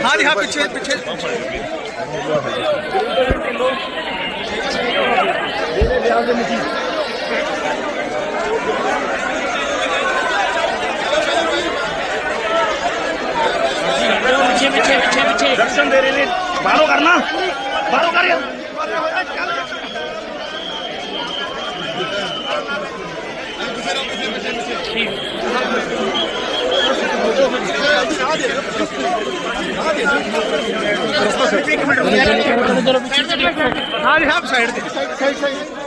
हाँ जी हाँ पीछे पीछे ਪਿੱਛੇ ਪਿੱਛੇ ਪਿੱਛੇ ਪਿੱਛੇ ਦਰਸ਼ਨ ਦੇ ਰਹੇ ਨੇ। ਬਾਹਰੋਂ ਕਰਨਾ। ਬਾਹਰੋਂ ਕਰ ਯਾਰ। ਠੀਕ ਚਲੋ ਚਲੋ ਚਲੋ ਹਾਂ ਜੀ ਹਾਂ ਸਾਈਡ ਤੇ। ਸਾਈਡ ਸਾਈਡ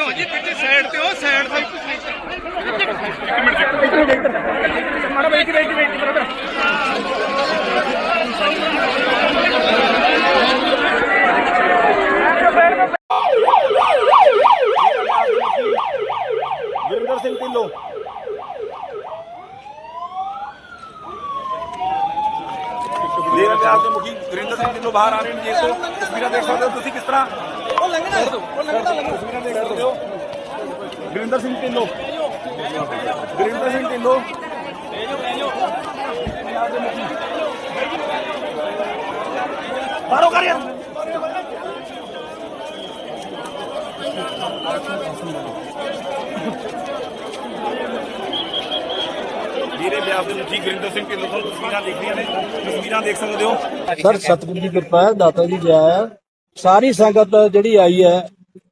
ਹੋ ਜੀ ਪਿੱਛੇ ਸਾਈਡ ਤੇ ਹੋ ਸਾਈਡ ਤੇ ਮਾੜਾ wait wait wait brother Gurinder Singh Dhillon ਅਭਿਆਸ ਦੇ ਮੁਖੀ ਗੁਰਿੰਦਰ ਸਿੰਘ ਢਿੱਲੋਂ ਬਾਹਰ ਆ ਰਹੇ ਨੇ ਤੋਂ ਤਸਵੀਰਾਂ ਦੇਖ ਸਕਦੇ ਹੋ ਤੁਸੀਂ ਕਿਸ ਤਰ੍ਹਾਂ? ਉਹ ਲੰਘਣਾ ਉਹ ਲੰਘਣਾ ਤਸਵੀਰਾਂ ਦੇਖ ਸਕਦੇ ਹੋ। ਗੁਰਿੰਦਰ ਸਿੰਘ ਢਿੱਲੋਂ। ਗੁਰਿੰਦਰ ਸਿੰਘ ਢਿੱਲੋਂ। ਬਾਹਰੋਂ ਕਰ ਯਾਰ। ਵੀਰੇ ਵਿਆਸ ਦੇ ਮੁਖੀ ਗੁਰਿੰਦਰ ਸਿੰਘ ਢਿੱਲੋਂ ਤੋਂ ਤਸਵੀਰਾਂ ਦੇਖ ਨੇ। ਤਸਵੀਰਾਂ ਦੇਖ ਸਕਦੇ ਹੋ? ਸਰ, ਸਤਿਗੁਰੂ ਦੀ ਕਿਰਪਾ ਹੈ, ਦਾਤਾ ਜੀ ਜੈ ਹੈ। ਸਾਰੀ ਸੰਗਤ ਜਿਹੜੀ ਆਈ ਹੈ,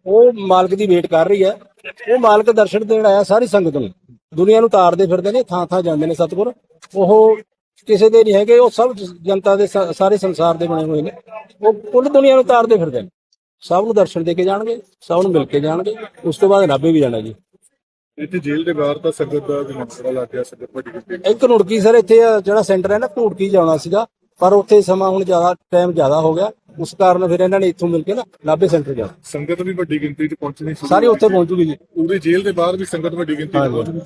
ਉਹ ਮਾਲਕ ਦੀ ਵੇਟ ਕਰ ਰਹੀ ਹੈ। ਉਹ ਮਾਲਕ ਦਰਸ਼ਨ ਦੇਣ ਆਇਆ ਸਾਰੀ ਸੰਗਤ ਨੂੰ। ਦੁਨੀਆ ਨੂੰ ਤਾਰਦੇ ਫਿਰਦੇ ਨੇ ਥਾਂ ਥਾਂ ਜਾਂਦੇ ਨੇ ਸਤਿਗੁਰ। ਉਹ ਕਿਸੇ ਦੇ ਨਹੀਂ ਹੈਗੇ, ਉਹ ਸਭ ਜਨਤਾ ਦੇ ਸਾਰੇ ਸੰਸਾਰ ਦੇ ਬਣੇ ਹੋਏ ਨੇ। ਉਹ ਕੁੱਲ ਦੁਨੀਆ ਨੂੰ ਤਾਰਦੇ ਫਿਰਦੇ ਨੇ। ਸਭ ਨੂੰ ਦਰਸ਼ਨ ਦੇ ਕੇ ਜਾਣਗੇ, ਸਭ ਨੂੰ ਮਿਲ ਕੇ ਜਾਣਗੇ। ਉਸ ਤੋਂ ਬਾਅਦ ਨਾਭੇ ਵੀ ਜਾਣਾ ਜੀ। ਇੱਥੇ ਜੇਲ੍ਹ ਦੇ ਬਾਹਰ ਤਾਂ ਸੰਗਤ ਦਾ ਵੀ ਮਸਲਾ ਲੱਗ ਗਿਆ ਸੰਗਤ ਵੱਡੀ ਗਿਣਤੀ ਇੱਕ ਨੁੜਕੀ ਸਰ ਇੱਥੇ ਆ ਜਿਹੜਾ ਸੈਂਟਰ ਹੈ ਨਾ ਘੂੜਕੀ ਜਾਣਾ ਸੀਗਾ ਪਰ ਉੱਥੇ ਸਮਾਂ ਹੁਣ ਜ਼ਿਆਦਾ ਟਾਈਮ ਜ਼ਿਆਦਾ ਹੋ ਗਿਆ। ਉਸ ਕਾਰਨ ਫਿਰ ਇਹਨਾਂ ਨੇ ਇੱਥੋਂ ਮਿਲ ਕੇ ਨਾ ਨਾਭੇ ਸੈਂਟਰ ਜਾ ਸੰਗਤ ਵੀ ਵੱਡੀ ਗਿਣਤੀ 'ਚ ਪਹੁੰਚਣੀ ਸੀ ਸਾਰੇ ਉੱਥੇ ਪਹੁੰਚੂਗੀ ਜੀ। ਪੂਰੀ ਜੇਲ੍ਹ ਦੇ ਬਾਹਰ ਵੀ ਸੰਗਤ ਵੱਡੀ ਗਿਣਤੀ 'ਚ ਪਹੁੰਚਣੀ।